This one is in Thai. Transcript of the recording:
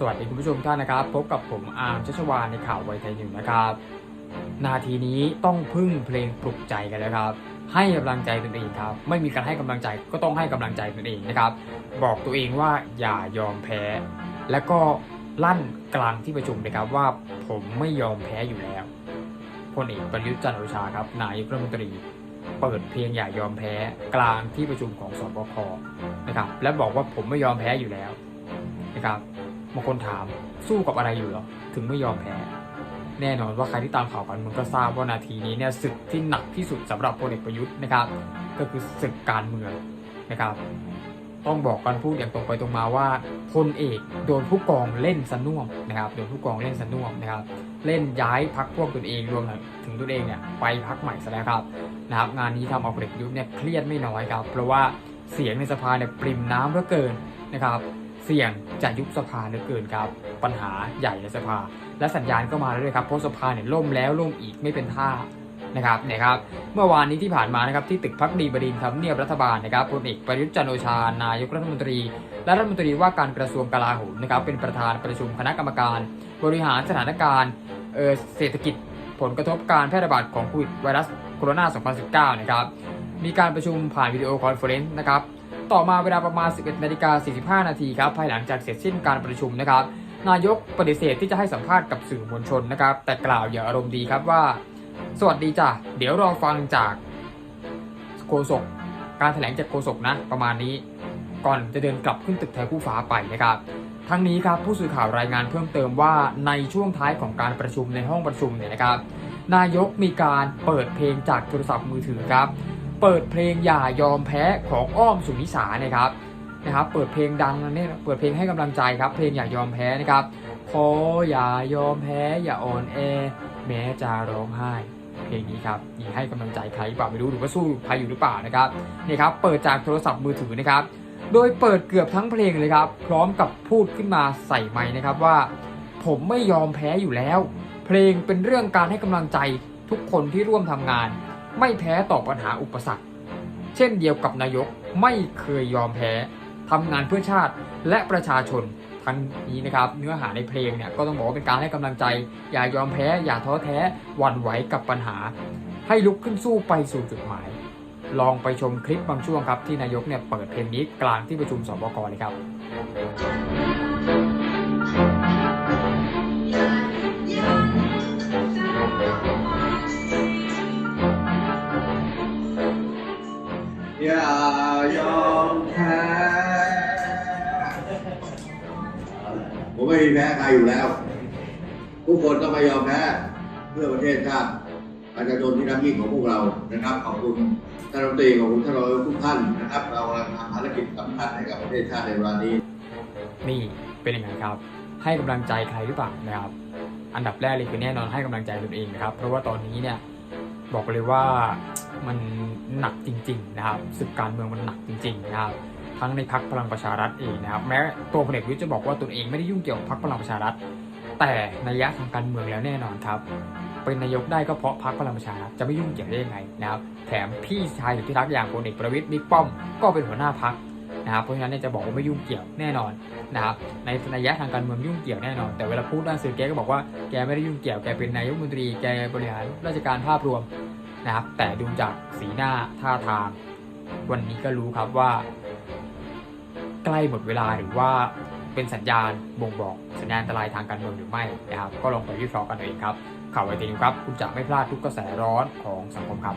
สวัสดีคุณผู้ชมท่านนะครับ พบกับผมอาร์มชัชวานในข่าวไวไทยนิวนะครับ นาทีนี้ต้องพึ่งเพลงปลุกใจกันแล้วครับ ให้กำลังใจตนเองครับ ไม่มีการให้กำลังใจก็ต้องให้กำลังใจตนเองนะครับ บอกตัวเองว่าอย่ายอมแพ้ และก็ลั่นกลางที่ประชุมนะครับว่าผมไม่ยอมแพ้อยู่แล้วพลเอกประยุทธ์จันทร์โอชาครับนายกรัฐมนตรีเปิดเพลงอย่ายอมแพ้กลางที่ประชุมของสบคนะครับ และบอกว่าผมไม่ยอมแพ้อยู่แล้วนะครับ บางคนถามสู้กับอะไรอยู่หรอ ถึงไม่ยอมแพ้ แน่นอนว่าใครที่ตามข่าวการเมืองก็ทราบว่านาทีนี้เนี่ยศึกที่หนักที่สุดสำหรับพลเอกประยุทธ์นะครับ ก็คือศึกการเมืองนะครับ ต้องบอกกันพูดอย่างตรงไปตรงมาว่าพลเอกโดนผู้กองเล่นสน่วมนะครับโดนผู้กองเล่นสน่วมนะครับ เล่นย้ายพักพวกตนเองรวมถึงตนเองเนี่ยไปพักใหม่ซะแล้วครับนะครับงานนี้ทำเอาพลเอกประยุทธ์เนี่ยเครียดไม่น้อยครับ เพราะว่าเสียงในสภาเนี่ยปริมน้ำเหลือเกินนะครับ เสี่ยงจะยุบสภาเหลือเกินครับ ปัญหาใหญ่ในสภา และสัญญาณก็มาแล้วด้วยครับเพราะสภาเนี่ยล่มแล้วล่มอีกไม่เป็นท่านะครับเนี่ยครับเมื่อวานนี้ที่ผ่านมานะครับที่ตึกพักดีบดินทำเนียบรัฐบาลนะครับพลเอกประยุทธ์จันทร์โอชา นายกรัฐมนตรี และรัฐมนตรีว่าการกระทรวงกลาโหมนะครับเป็นประธานประชุมคณะกรรมการ บริหารสถานการณ์เอ่อเศรษฐกิจผลกระทบการแพร่ระบาดของโควิดไวรัสโคโรนา 2019 นะครับมีการประชุมผ่านวิดีโอคอนเฟอเรนซ์นะครับ ต่อมาเวลาประมาณ 11นาฬิกา45 นาทีครับภายหลังจากเสร็จสิ้นการประชุมนะครับ นายกปฏิเสธที่จะให้สัมภาษณ์กับสื่อมวลชนนะครับ แต่กล่าวอย่างอารมณ์ดีครับว่า สวัสดีจ้ะเดี๋ยวรอฟังจากโฆษกการแถลงจากโฆษกนะประมาณนี้ ก่อนจะเดินกลับขึ้นตึกไทยคู่ฟ้าไปนะครับทั้งนี้ครับผู้สื่อข่าวรายงานเพิ่มเติมว่าในช่วงท้ายของการประชุมในห้องประชุมเนี่ยนะครับ นายกมีการเปิดเพลงจากโทรศัพท์มือถือครับ เปิดเพลงอย่ายอมแพ้ของอ้อมสุนิสานะครับนะครับ เปิดเพลงดังนะเนี่ยเปิดเพลงให้กำลังใจครับ เพลงอย่ายอมแพ้นะครับขออย่ายอมแพ้อย่าอ่อนแอแม้จะร้องไห้เพลงนี้ครับยิงให้กำลังใจใครเปล่าไม่รู้หรือว่าสู้ใครอยู่หรือเปล่านะครับนี่ครับเปิดจากโทรศัพท์มือถือนะครับ โดยเปิดเกือบทั้งเพลงเลยครับ พร้อมกับพูดขึ้นมาใส่ไม้นะครับว่า ผมไม่ยอมแพ้อยู่แล้ว เพลงเป็นเรื่องการให้กำลังใจทุกคนที่ร่วมทำงาน ไม่แพ้ต่อปัญหาอุปสรรค เช่นเดียวกับนายกไม่เคยยอมแพ้ทำงานเพื่อชาติและประชาชนทั้งนี้นะครับเนื้อหาในเพลงเนี่ยก็ต้องบอกว่าเป็นการให้กำลังใจ อย่ายอมแพ้ อย่าท้อแท้หวั่นไหวกับปัญหา ให้ลุกขึ้นสู้ไปสู่จุดหมาย ลองไปชมคลิปบางช่วงครับที่นายกเนี่ยเปิดเพลงนี้กลางที่ประชุมสบคเลยครับ อย่ายอมแพ้ผมไม่มีแพ้ใครอยู่แล้ว ทุกคนต้องไม่ยอมแพ้เพื่อประเทศชาติประชาชนที่รักยิ่งของพวกเรานะครับขอบคุณท่านรัฐมนตรีขอบคุณท่านรองนายทุกท่านนะครับ เรากำลังทำภารกิจสำคัญให้กับประเทศชาติในเวลานี้ นี่เป็นยังไงครับ ให้กำลังใจใครหรือเปล่านะครับ อันดับแรกเลยคือแน่นอนให้กำลังใจตนเองนะครับ เพราะว่าตอนนี้เนี่ยบอกเลยว่า มันหนักจริง ๆ นะครับศึกการเมืองมันหนักจริง ๆ นะครับ ทั้งในพักพลังประชารัฐเองนะครับ แม้ตัวพลเอกประยุทธ์จะบอกว่าตนเองไม่ได้ยุ่งเกี่ยวกับพักพลังประชารัฐ แต่นัยยะทางการเมืองแล้วแน่นอนครับเป็นนายกได้ก็เพราะพักพลังประชารัฐจะไม่ยุ่งเกี่ยวได้ยังไงนะครับ แถมพี่ชายสุดที่รักอย่างพลเอกประวิตยบิ๊กป้อมก็เป็นหัวหน้าพักนะครับ เพราะฉะนั้นจะบอกว่าไม่ยุ่งเกี่ยวแน่นอนนะครับ ในนัยยะทางการเมืองยุ่งเกี่ยวแน่นอน แต่เวลาพูดด้านสื่อแกก็บอกว่าแกไม่ได้ยุ่งเกี่ยว แกเป็นนายกรัฐมนตรี แกบริหารราชการภาพรวม นะครับ แต่ดูจากสีหน้าท่าทาง วันนี้ก็รู้ครับว่า ใกล้หมดเวลาหรือว่าเป็นสัญญาณบ่งบอกสัญญาณอันตรายทางการเมืองหรือไม่นะครับ ก็ลองไปวิเคราะห์กันเองครับข่าวไอทีนิวครับ คุณจะไม่พลาดทุกกระแสร้อนของสังคมครับ